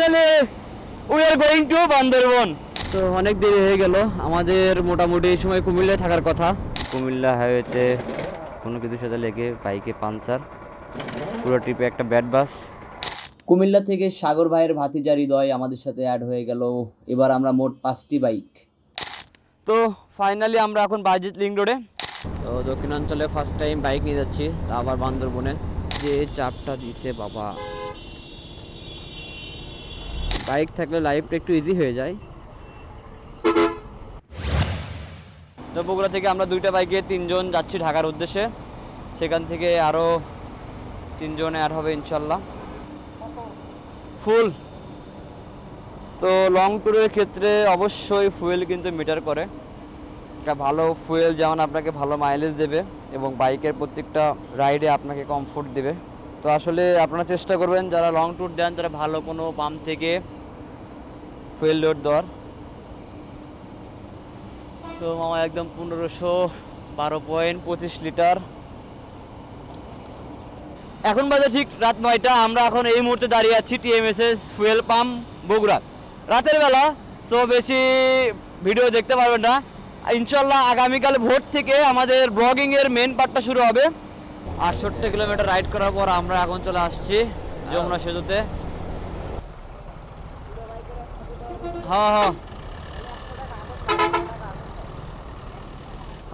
Finally we are going to Bandarban তো অনেক দেরি হয়ে গেল। আমাদের মোটামুটি এই সময় কুমিল্লায় থাকার কথা। কুমিল্লা হাইওয়েতে কোনো কিছুর সাথে লেগে বাইকে পাঞ্চার পুরো ট্রিপে একটা ব্যাড বাস কুমিল্লা থেকে সাগর ভাইয়ের ভাতিজা হৃদয় আমাদের সাথে অ্যাড হয়ে গেল। এবার আমরা মোট পাঁচটি বাইক তো ফাইনালি আমরা এখন বাইজিৎ লিঙ্ক রোডে। তো দক্ষিণাঞ্চলে ফার্স্ট টাইম বাইক নিয়ে যাচ্ছি তা আবার বান্দরবনে। যে চাপটা দিছে বাবা। বাইক থাকলে লাইফটা একটু ইজি হয়ে যায়। তো বগুড়া থেকে আমরা দুইটা বাইকে তিনজন যাচ্ছি ঢাকার উদ্দেশ্যে। সেখান থেকে আরও তিনজন অ্যাড হবে ইনশাল্লাহ। ফুল তো লং ট্যুরের ক্ষেত্রে অবশ্যই ফুয়েল কিন্তু মিটার করে। একটা ভালো ফুয়েল যেমন আপনাকে ভালো মাইলেজ দেবে এবং বাইকের প্রত্যেকটা রাইডে আপনাকে কমফোর্ট দেবে। তো আসলে আপনারা চেষ্টা করবেন, যারা লং ট্যুর দেন তারা ভালো কোনো পাম্প থেকে ফুয়েল লোড দেওয়ার তো মামা একদম পনেরোশো বারো পয়েন্ট পঁচিশ লিটার। এখন বাজে ঠিক রাত নয়টা, আমরা এখন এই মুহূর্তে দাঁড়িয়ে আছি টিএমএসএস ফুয়েল পাম্প বগুড়া রাতের বেলা, তো বেশি ভিডিও দেখতে পারবেন না। ইনশাল্লাহ আগামীকাল ভোর থেকে আমাদের ব্লগিংয়ের মেন পার্টটা শুরু হবে। আটষট্টি কিলোমিটার রাইড করার পর আমরা এখন চলে আসছি যমুনা সেতুতে। হ্যাঁ হ্যাঁ।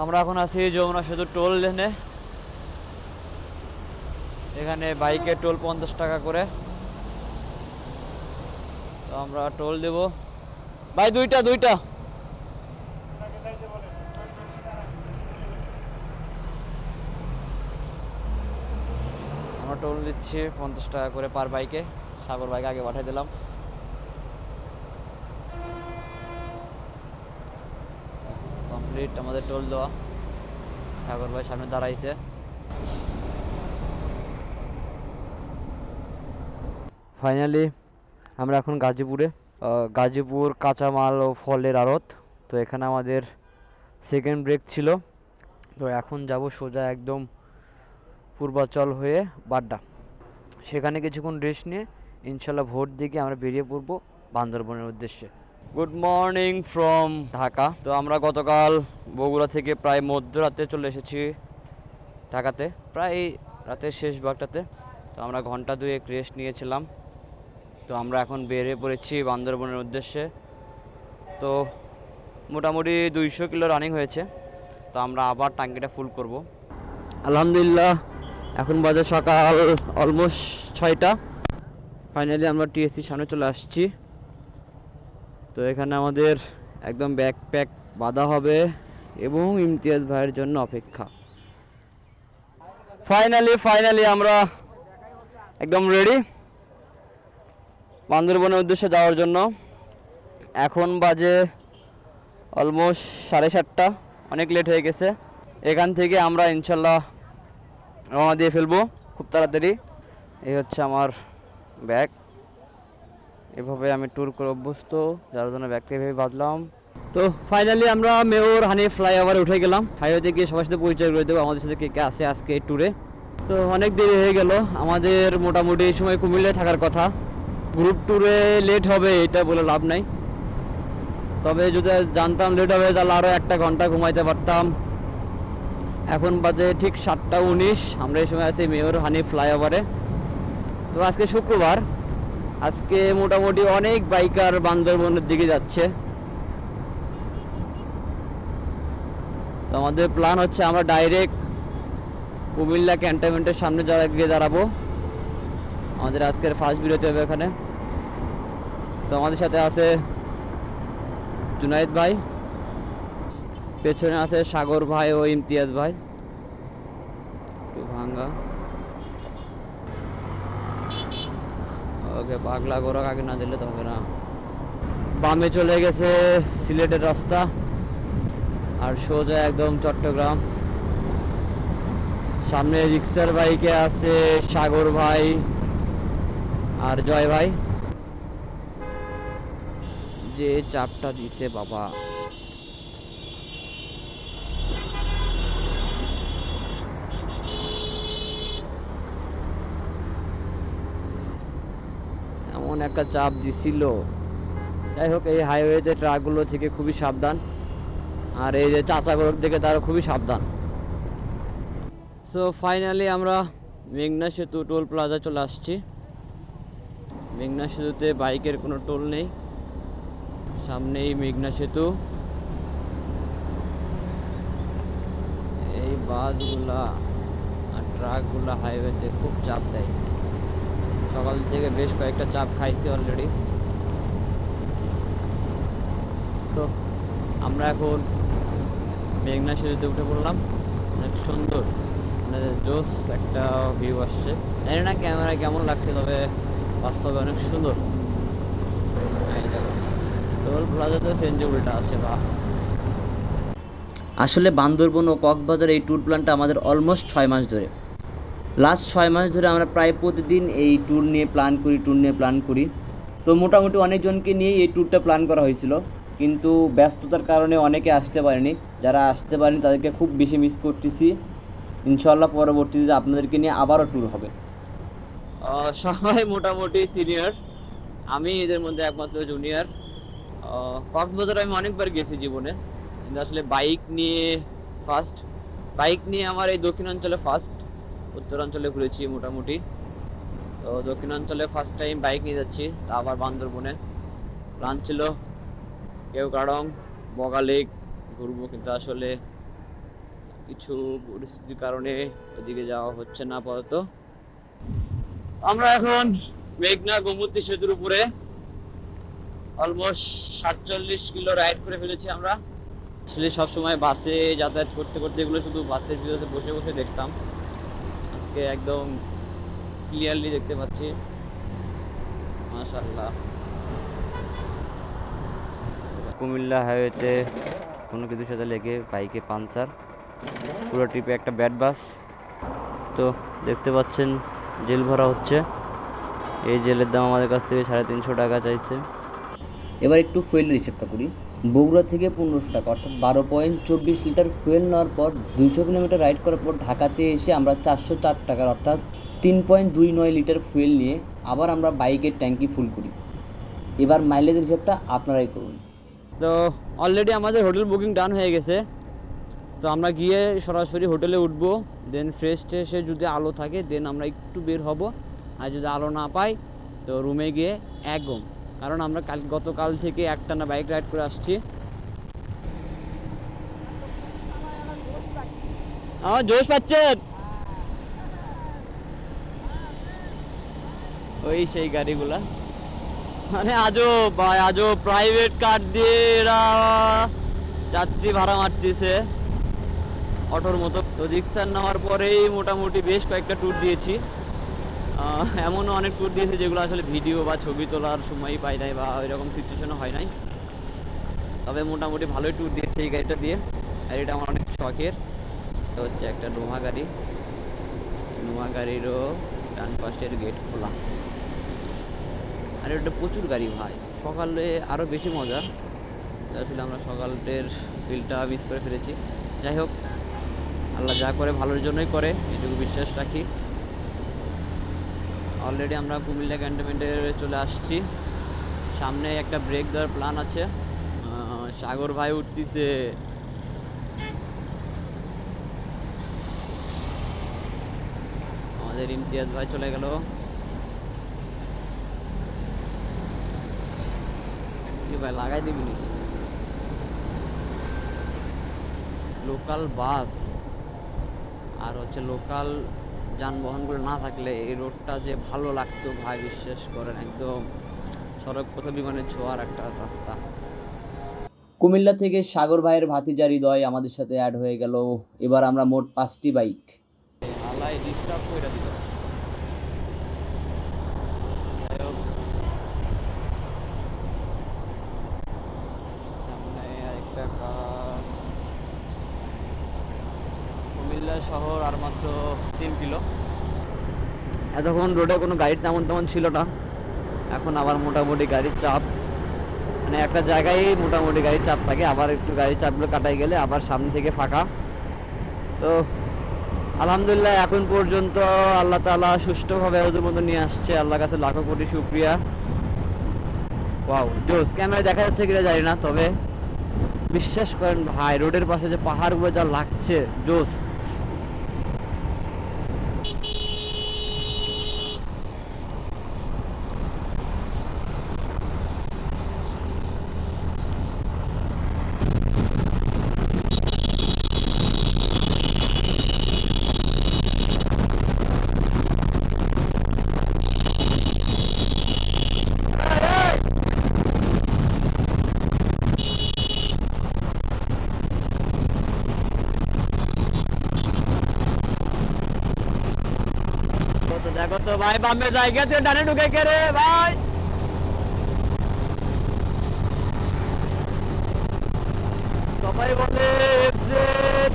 আমরা এখন আছি যমুনা সেতু টোল লেনে। এখানে বাইকে টোল পঞ্চাশ টাকা করে। তো আমরা টোল দেব। ভাই, দুইটা দুইটা। আমরা টোল দিচ্ছি পঞ্চাশ টাকা করে পার বাইকে। সাগর বাইকে আগে পাঠিয়ে দিলাম। কমপ্লিট আমাদের টোল দেওয়া। সাগর ভাই সামনে দাঁড়াইছে। ফাইনালি আমরা এখন গাজীপুরে গাজীপুর কাঁচামাল ও ফলের আড়ত। তো এখানে আমাদের সেকেন্ড ব্রেক ছিল। তো এখন যাব সোজা একদম পূর্বাচল হয়ে বাড্ডা। সেখানে কিছুক্ষণ রেস্ট নিয়ে, ইনশাল্লাহ ভোর দিকে আমরা বেরিয়ে পড়ব বান্দরবনের উদ্দেশ্যে। গুড মর্নিং ফ্রম ঢাকা তো আমরা গতকাল বগুড়া থেকে প্রায় মধ্যরাতে চলে এসেছি ঢাকাতে, প্রায় রাতের শেষ ভাগটাতে। তো আমরা ঘণ্টা দুয়েক রেস্ট নিয়েছিলাম। তো আমরা এখন বেরিয়ে পড়েছি বান্দরবনের উদ্দেশ্যে। তো মোটামুটি দুইশো কিলো রানিং হয়েছে। তো আমরা আবার টাঙ্কিটা ফুল করব। আলহামদুলিল্লাহ, এখন বাজে সকাল অলমোস্ট ছয়টা। ফাইনালি আমরা টিএসসির সামনে চলে আসছি। তো এখানে আমাদের একদম ব্যাকপ্যাক বাঁধা হবে এবং ইমতিয়াজ ভাইয়ের জন্য অপেক্ষা। ফাইনালি ফাইনালি আমরা একদম রেডি বান্দরবনের উদ্দেশ্যে যাওয়ার জন্য। এখন বাজে অলমোস্ট সাড়ে সাতটা, অনেক লেট হয়ে গেছে। এখান থেকে আমরা ইনশাল্লাহ রওনা দিয়ে ফেলব খুব তাড়াতাড়ি। এই হচ্ছে আমার ব্যাগ। এভাবে আমি ট্যুর করে অভ্যস্ত, যার জন্য ব্যাগটা এভাবে বাঁধলাম। তো ফাইনালি আমরা মেয়র হানি ফ্লাইওভারে উঠে গেলাম। হাইওয়েতে গিয়ে সবার সাথে পরিচয় করে দেবো আমাদের সাথে কে কে আছে আজকে এই ট্যুরে তো অনেক দেরি হয়ে গেল। আমাদের মোটামুটি এই সময় কুমিল্লায় থাকার কথা। গ্রুপ ট্যুরে লেট হবে, এটা বলে লাভ নাই। তবে যদি জানতাম লেট হবে, তাহলে আরও একটা ঘণ্টা ঘুমাইতে পারতাম। এখন বাজে ঠিক সাতটা উনিশ। আমরা এই সময় আছি মেয়র হানি ফ্লাইওভারে। তো আজকে শুক্রবার। আজকে মোটামুটি অনেক বাইকার বান্দরবনের দিকে যাচ্ছে। তো আমাদের প্ল্যান হচ্ছে আমরা ডাইরেক্ট কুমিল্লা ক্যান্টনমেন্টের সামনে যারা গিয়ে দাঁড়াবো। আমাদের আজকের ফার্স্ট বিরতি হবে এখানে। তো আমাদের সাথে আছে জুনাইদ ভাই, পেছনে আছে সাগর ভাই ও ইমতিয়াজ ভাই। ভাঙ্গা। ওকে পাগলা গোরা আগে না দিলে তো হবে না। বামে চলে গেছে সিলেটের রাস্তা, আর সোজা একদম চট্টগ্রাম। সামনে রিক্সার বাইকে আছে সাগর ভাই আর জয় ভাই। যে চাপটা দিছে বাবা। একটা চাপ দিছিল। যাই হোক, এই হাইওয়েতে ট্রাকগুলো থেকে খুবই সাবধান। আর এই যে চাচাগুলোর দিকে তারা খুবই সাবধান। সো ফাইনালি আমরা মেঘনা সেতু টোল প্লাজা চলে আসছি। মেঘনা সেতুতে বাইকের কোনো টোল নেই। সামনেই মেঘনা সেতু। এই বাসগুলা আর ট্রাকগুলা হাইওয়েতে খুব চাপ দেয়। সকাল থেকে বেশ কয়েকটা চাপ খাইছি অলরেডি তো আমরা এখন মেঘনা সেতুতে উঠে পড়লাম। অনেক সুন্দর। মানে জোস একটা ভিউ আসছে। জানি না ক্যামেরায় কেমন লাগছে, তবে বাস্তবে অনেক সুন্দর। আছে আসলে বান্দরবন ও কক্সবাজার এই ট্যুর প্ল্যানটা আমাদের অলমোস্ট ছয় মাস ধরে। লাস্ট ছয় মাস ধরে আমরা প্রায় প্রতিদিন এই ট্যুর নিয়ে প্ল্যান করি ট্যুর নিয়ে প্ল্যান করি। তো মোটামুটি অনেকজনকে নিয়ে এই ট্যুরটা প্ল্যান করা হয়েছিল। কিন্তু ব্যস্ততার কারণে অনেকে আসতে পারেনি। যারা আসতে পারেনি, তাদেরকে খুব বেশি মিস করতেছি। ইনশাল্লাহ পরবর্তীতে আপনাদেরকে নিয়ে আবারও ট্যুর হবে। সবাই মোটামুটি সিনিয়র আমি এদের মধ্যে একমাত্র জুনিয়র কক্সবাজার আমি অনেকবার গেছি জীবনে। কিন্তু আসলে বাইক নিয়ে ফার্স্ট বাইক নিয়ে আমার এই দক্ষিণাঞ্চলে ফার্স্ট উত্তরাঞ্চলে ঘুরেছি মোটামুটি। তো দক্ষিণাঞ্চলে ফার্স্ট টাইম বাইক নিয়ে যাচ্ছি, তা আবার বান্দরবনে। প্ল্যান ছিল কেউ কারং বগা লেক ঘুরবো, কিন্তু আসলে কিছু পরিস্থিতির কারণে ওদিকে যাওয়া হচ্ছে না আপাতত। আমরা এখন মেঘনা গোমতী সেতুর উপরে অলমোস্ট সাতচল্লিশ কিলো রাইড করে ফেলেছি আমরা। আসলে সবসময় বাসে যাতায়াত করতে করতে এগুলো শুধু বাসের ভিতরে বসে বসে দেখতাম। আজকে একদম ক্লিয়ারলি দেখতে পাচ্ছি। মাশাআল্লাহ। কুমিল্লা হাইওয়েতে কোনো কিছুর সাথে লেগে বাইকে পাঞ্চার পুরো ট্রিপে একটা ব্যাড বাস তো দেখতে পাচ্ছেন জেল ভরা হচ্ছে। এই জেলের দাম আমাদের কাছ থেকে সাড়ে তিনশো টাকা চাইছে। এবার একটু ফুয়েলের হিসেবটা করি। বগুড়া থেকে পনেরোশো টাকা, অর্থাৎ বারো পয়েন্ট চব্বিশ লিটার ফুয়েল নেওয়ার পর দুইশো কিলোমিটার রাইড করার পর ঢাকাতে এসে আমরা চারশো চার টাকার, অর্থাৎ তিন পয়েন্ট দুই নয় লিটার ফুয়েল নিয়ে আবার আমরা বাইকের ট্যাঙ্কি ফুল করি। এবার মাইলেজের হিসাবটা আপনারাই করুন। তো অলরেডি আমাদের হোটেল বুকিং ডান হয়ে গেছে। তো আমরা গিয়ে সরাসরি হোটেলে উঠবো দেন ফ্রেশ এসে যদি আলো থাকে দেন আমরা একটু বের হব। আর যদি আলো না পাই, তো রুমে গিয়ে এক ঘুম কারণ আমরা কাল গতকাল থেকে একটানা বাইক রাইড করে আসছি। আমার জোশ পাচ্ছেন ওই সেই গাড়িগুলা। মানে আজও ভাই আজও প্রাইভেট কার দিয়ে এরা যাত্রী ভাড়া মারতেছে। অটোর মতো। তো রিক্সার নেওয়ার পরেই মোটামুটি বেশ কয়েকটা ট্যুর দিয়েছি। এমনও অনেক ট্যুর দিয়েছে যেগুলো আসলে ভিডিও বা ছবি তোলার সময়ই পাই নাই বা এরকম সিচুয়েশনও হয় নাই। তবে মোটামুটি ভালোই ট্যুর দিয়েছে এই গাড়িটা দিয়ে। আর এটা আমার অনেক শখের। এটা হচ্ছে একটা নোহা গাড়ি। নোহা গাড়িরও ডান পাশের গেট খোলা। আর এটা প্রচুর গাড়ি ভাই। সকালে আরও বেশি মজা। আসলে আমরা সকালের ফিলটা মিস করে ফেলেছি। যাই হোক, আল্লাহ যা করে ভালোর জন্যই করে, এটুকু বিশ্বাস রাখি। অলরেডি আমরা কুমিল্লা ক্যান্টনমেন্টে চলে আসছি। সামনে একটা ব্রেক দেওয়ার প্ল্যান আছে। সাগর ভাই উঠতিছে। আমাদের ইমতিয়াজ ভাই চলে গেল। ভাই, লাগাই দিবি লোকাল বাস আর হচ্ছে লোকাল যানবাহনগুলো না থাকলে এই রোডটা যে ভালো লাগতো ভাই বিশ্বাস করেন একদম সড়ক পথে বিমানের ছোঁয়ার একটা রাস্তা। কুমিল্লা থেকে সাগর ভাইয়ের ভাতিজা হৃদয় আমাদের সাথে অ্যাড হয়ে গেল। এবার আমরা মোট পাঁচটি বাইক আলাই ডিস্টার্ব করে দিল যাই হোক সামনে আরেকটা কার কুমিল্লা শহর আর মাত্র তিন কিলো এতক্ষণ রোডে কোনো গাড়ির তেমন তেমন ছিল না। এখন আবার মোটামুটি গাড়ির চাপ। মানে একটা জায়গায় মোটামুটি গাড়ির চাপ থাকে, আবার একটু গাড়ির চাপগুলো কাটাই গেলে আবার সামনে থেকে ফাঁকা। তো, আলহামদুলিল্লাহ এখন পর্যন্ত আল্লাহ তালা সুষ্ঠুভাবে ওদের মতো নিয়ে আসছে। আল্লাহ কাছে লাখো কোটি সুপ্রিয়া ওয়াও জোস, ক্যামেরায় দেখা যাচ্ছে কিনা জানি না, তবে বিশ্বাস করেন ভাই রোডের পাশে যে পাহাড়গুলো যা লাগছে, জোস তো তো দেখো তো ভাই বামে জায়গা থেকে ডানে ঢুকে কে রে ভাই সবাই বলে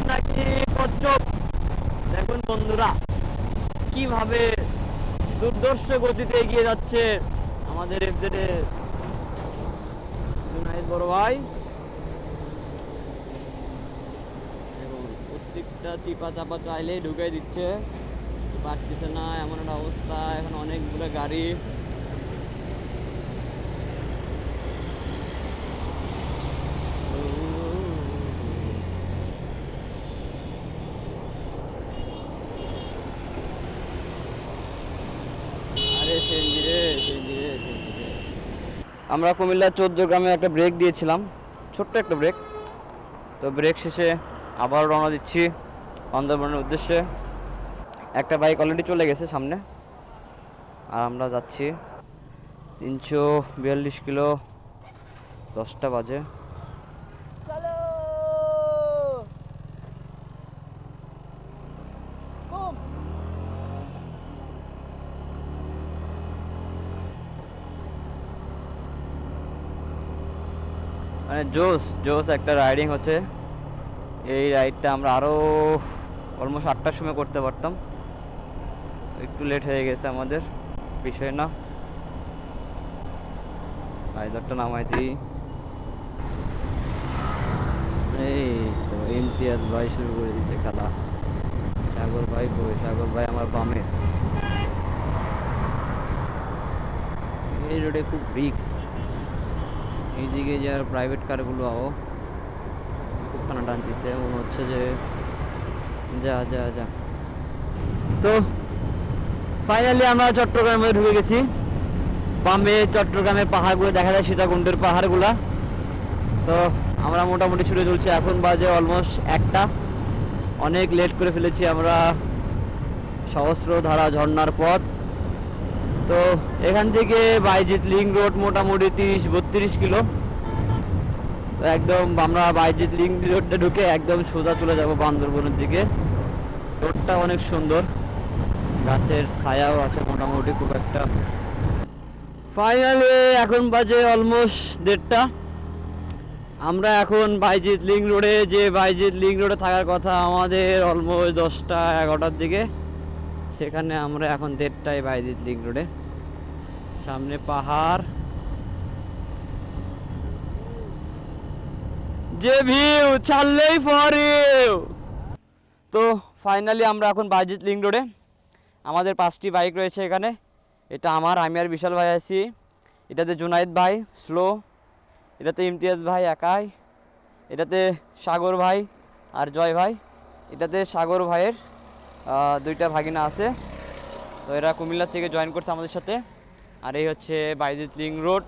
নাকি কচ্ছপ দেখুন বন্ধুরা কীভাবে দুর্দর্শ গতিতে এগিয়ে যাচ্ছে আমাদের এফজেড জুনাইদ বড় ভাই দেখুন প্রত্যেকটা চিপা চাপা চাইলেই ঢুকে দিচ্ছে পারতেছে না, এমন একটা অবস্থা। এখন অনেকগুলো গাড়ি। আমরা কুমিল্লা চোদ্দ গ্রামে একটা ব্রেক দিয়েছিলাম। ছোট্ট একটা ব্রেক। তো ব্রেক শেষে আবার রওনা দিচ্ছি বান্দরবনের উদ্দেশ্যে। একটা বাইক অলরেডি চলে গেছে সামনে। আর আমরা যাচ্ছি তিনশো বিয়াল্লিশ কিলো দশটা বাজে। মানে জোস জোস একটা রাইডিং হচ্ছে। এই রাইডটা আমরা আরও অলমোস্ট আটটার সময় করতে পারতাম। একটু লেট হয়ে গেছে আমাদের, বিষয় না। রাইডারটা নামাই দিই। এই তো ইমতিয়াজ ভাই শুরু করে দিচ্ছে খেলা। সাগর ভাই কই? সাগর ভাই আমার বামে। এই রোডে খুব রিক্স এইদিকে আর প্রাইভেট কারগুলো আও খুব খানা টানতেছে। মনে হচ্ছে যে, যা যা যা। তো ফাইনালি আমরা চট্টগ্রামের মধ্যে ঢুকে গেছি। বামে চট্টগ্রামের পাহাড়গুলো দেখা যায়, সীতাকুণ্ডের পাহাড়গুলো। তো আমরা মোটামুটি ছুটে চলছি। এখন বাজে অলমোস্ট একটা। অনেক লেট করে ফেলেছি আমরা সহস্র ধারা ঝর্ণার পথ। তো এখান থেকে বাইজিৎ লিং রোড মোটামুটি তিরিশ, বত্রিশ কিলো। তো একদম আমরা বাইজিৎ লিং রোডটা ঢুকে একদম সোজা চলে যাব বান্দরবনের দিকে। রোডটা অনেক সুন্দর। গাছের ছায়াও আছে মোটামুটি খুব একটা। ফাইনালি এখন বাজে অলমোস্ট দেড়টা। আমরা এখন বাইজিৎ লিং রোডে, যে বাইজিৎ লিং রোডে থাকার কথা আমাদের অলমোস্ট দশটা, এগারোটার দিকে। সেখানে আমরা এখন দেড়টায় বাইজিৎ লিং রোডে। সামনে পাহাড়। যে ভিউ, ছাড়লেই ইউ তো ফাইনালি আমরা এখন বাইজিৎ লিং রোডে। আমাদের পাঁচটি বাইক রয়েছে এখানে। এটা আমার, আমি আর বিশাল ভাই আছি। এটাতে জুনাইদ ভাই, স্লো। এটাতে ইমতিয়াজ ভাই একাই। এটাতে সাগর ভাই আর জয় ভাই। এটাতে সাগর ভাইয়ের দুইটা ভাগিনা আছে। তো এরা কুমিল্লা থেকে জয়েন করছে আমাদের সাথে। আর এই হচ্ছে বাইজিৎ লিং রোড।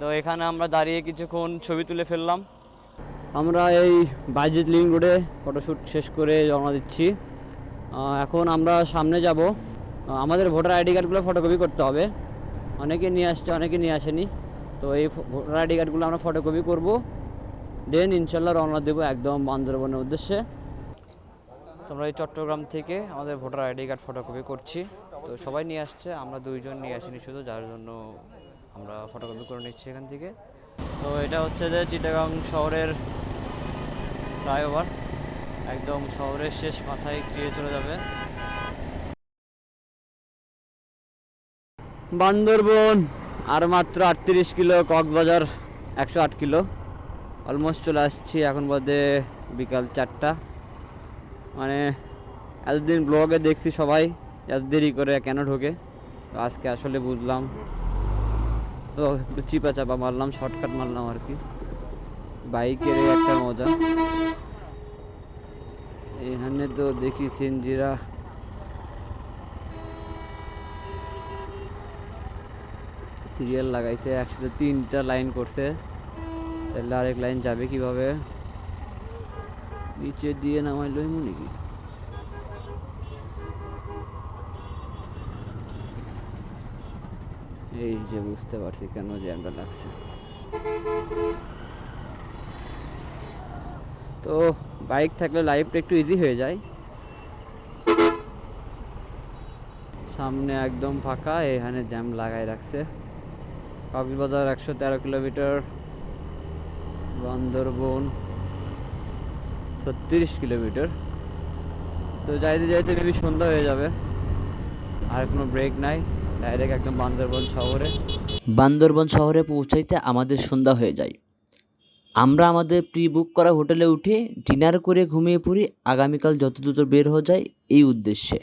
তো এখানে আমরা দাঁড়িয়ে কিছুক্ষণ ছবি তুলে ফেললাম। আমরা এই বাইজিৎ লিং রোডে ফটোশ্যুট শেষ করে রওনা দিচ্ছি। এখন আমরা সামনে যাব। আমাদের ভোটার আইডি কার্ডগুলো ফটোকপি করতে হবে। অনেকে নিয়ে আসছে, অনেকে নিয়ে আসেনি। তো এই ভোটার আইডি কার্ডগুলো আমরা ফটোকপি করব। দেন ইনশাল্লাহ রওনা দেবো একদম বান্দরবনের উদ্দেশ্যে। তোমরা এই চট্টগ্রাম থেকে আমাদের ভোটার আইডি কার্ড ফটোকপি করছি। তো সবাই নিয়ে আসছে, আমরা দুইজন নিয়ে আসিনি শুধু, যার জন্য আমরা ফটোকপি করে নিচ্ছি এখান থেকে। তো এটা হচ্ছে যে চিটাগাং শহরের ফ্লাইওভার। একদম শহরের শেষ মাথায় গিয়ে চলে যাবে। বান্দরবন, আর মাত্র আটত্রিশ কিলো, কক্সবাজার একশো আট কিলো। অলমোস্ট চলে আসছি এখন বাদে বিকাল চারটা। মানে এতদিন ব্লগে দেখছি সবাই, এত দেরি করে কেন ঢোকে? তো আজকে আসলে বুঝলাম। তো একটু চিপা চাপা মারলাম, শর্টকাট মারলাম আর কি। বাইকের একটা মজা। এখানে তো দেখি সিনজিরা। সিরিয়াল লাগাইছে, একসাথে তিনটা লাইন করছে। তাহলে আরেক লাইন যাবে কীভাবে? নিচে দিয়ে নামাইলো এমন নাকি? এই যে বুঝতে পারছি কেন জ্যামটা লাগছে। তো বাইক থাকলে লাইফটা একটু ইজি হয়ে যায়। সামনে একদম ফাঁকা, এখানে জ্যাম লাগাই রাখছে। কক্সবাজার একশো তেরো কিলোমিটার বান্দরবন ছত্রিশ কিলোমিটার। তো যাইতে যাইতে মেবি সন্ধ্যা হয়ে যাবে, আর কোনো ব্রেক নাই। ডাইরেক্ট একদম বান্দরবন শহরে। বান্দরবন শহরে পৌঁছাইতে আমাদের সন্ধ্যা হয়ে যায়। আমরা আমাদের প্রি বুক করা হোটেলে উঠে ডিনার করে ঘুমিয়ে পড়ি, আগামীকাল যত দ্রুত বের হওয়া যায় এই উদ্দেশ্যে।